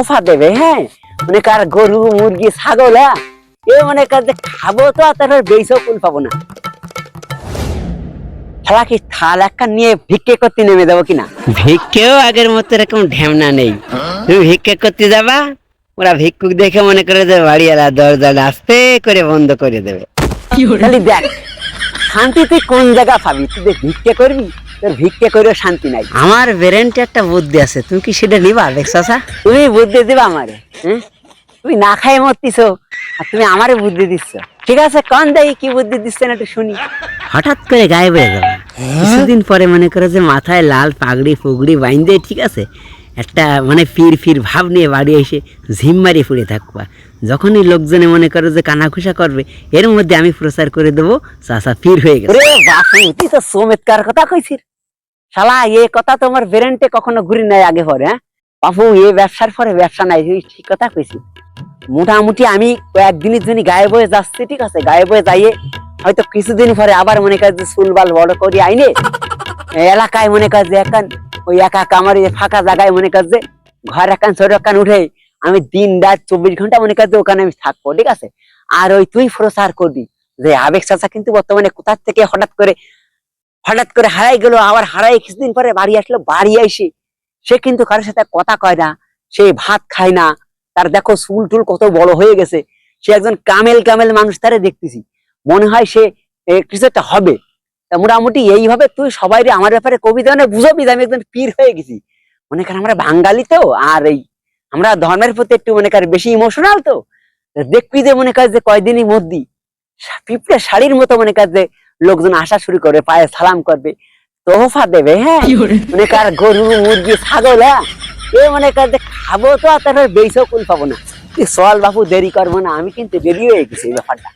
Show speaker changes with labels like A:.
A: তোহফা দেবে হ্যাঁ? মনে কার গরু মুরগি ছাগল হ্যাঁ? এ মনে কার যে খাব তো আর তারপর বেইসও কুল পাবো না। খেলা কি থাল একটা নিয়ে ভিক্ষে করতে নেমে দেবো কিনা?
B: ভিক্ষেও আগের মতো এরকম ঢ্যামনা নেই। তুমি ভিক্ষে করতে যাবা ওরা ভিক্ষুক দেখে মনে করে যে বাড়িওয়ালা দরজাটা আস্তে করে বন্ধ করে দেবে।
A: খালি দেখ শান্তি তুই কোন জায়গা পাবি? তুই ভিক্ষে করবি? তোর ভিক্ষে করেও শান্তি নাই।
B: আমার ব্রেনটা একটা বুদ্ধি আছে তুমি কি সেটা নিবা? দেখছা
A: তুমি বুদ্ধি দিবা আমারে হ্যাঁ তুমি না খাই মরতিছো আর তুমি আমারে বুদ্ধি দিচ্ছ। ঠিক আছে কন দেই কি বুদ্ধি একটু শুনি।
B: হঠাৎ করে গায়েব হয়ে যাবে কিছুদিন পরে মনে করে যে মাথায় লাল পাগড়ি ফুগড়ি বাইন্দে ঠিক আছে? একটা মানে ফির ফির ভাব নিয়ে বাড়ি এসে ঝিম মারি ফুড়ে থাকবা। যখনই লোকজনে মনে করে যে কানাঘুষা করবে এর মধ্যে আমি প্রচার করে দেবো চাষা ফির হয়ে গেছে।
A: চমৎকার কথা কইছিস? শালা, এ কথা তোমার ব্রেনটে কখনো ঘুরি নাই আগে পরে হ্যাঁ? বাপু, এ ব্যবসার পরে ব্যবসা নাই ঠিক কথা কইছিস। মোটামুটি আমি কয়েকদিনের জন্য গায়ে বয়ে যাচ্ছি, ঠিক আছে? গায়ে বয়ে যাইয়ে হয়তো কিছুদিন পরে আবার মনে কর যে চুলবাল বড় করি আইনে এলাকায় মনে কর যে একান ওই একা আমার ফাঁকা জায়গায় মনে কর যে ঘর একান ছোট একান উঠে আমি দিন রাত চব্বিশ ঘণ্টা মনে কর যে ওখানে আমি থাকব, ঠিক আছে? আর ওই তুই প্রচার করবি, যে আবেগ চাচা কিন্তু বর্তমানে কোথার থেকে হঠাৎ করে হঠাৎ করে হারাই গেল, আবার হারাই কিছুদিন পরে বাড়ি আসলো, বাড়ি আইসি সে কিন্তু কারোর সাথে কথা কয় না, সে ভাত খায় না। তার দেখো চুল টুল কত বড় হয়ে গেছে, সে একজন কামেল কামেল মানুষ তারে দেখতেছি। মনে হয় সে কিছু একটা হবে। মোটামুটি এইভাবে তুই সবাই আমার ব্যাপারে কবিতা মানে বুঝবি আমি একজন পীর হয়ে গেছি। মনে কর আমরা বাঙালি তো, আর এই আমরা ধর্মের প্রতি একটু মনে কর বেশি ইমোশনাল তো দেখবি যে মনে কর যে কয়দিনই মধ্যে, পিঁপড়ে শাড়ির মতো মনে কর যে লোকজন আসা শুরু করবে পায়ে সালাম করবে তোহফা দেবে হ্যাঁ? মনে কার গরু মুরগি ছাগল হ্যাঁ? এ মনে কর যে খাব তো আর তারপরে বেইসও কুল পাবো না। চল বাপু দেরি করব না আমি কিন্তু দেরি হয়ে গেছি এই ব্যাপারটা।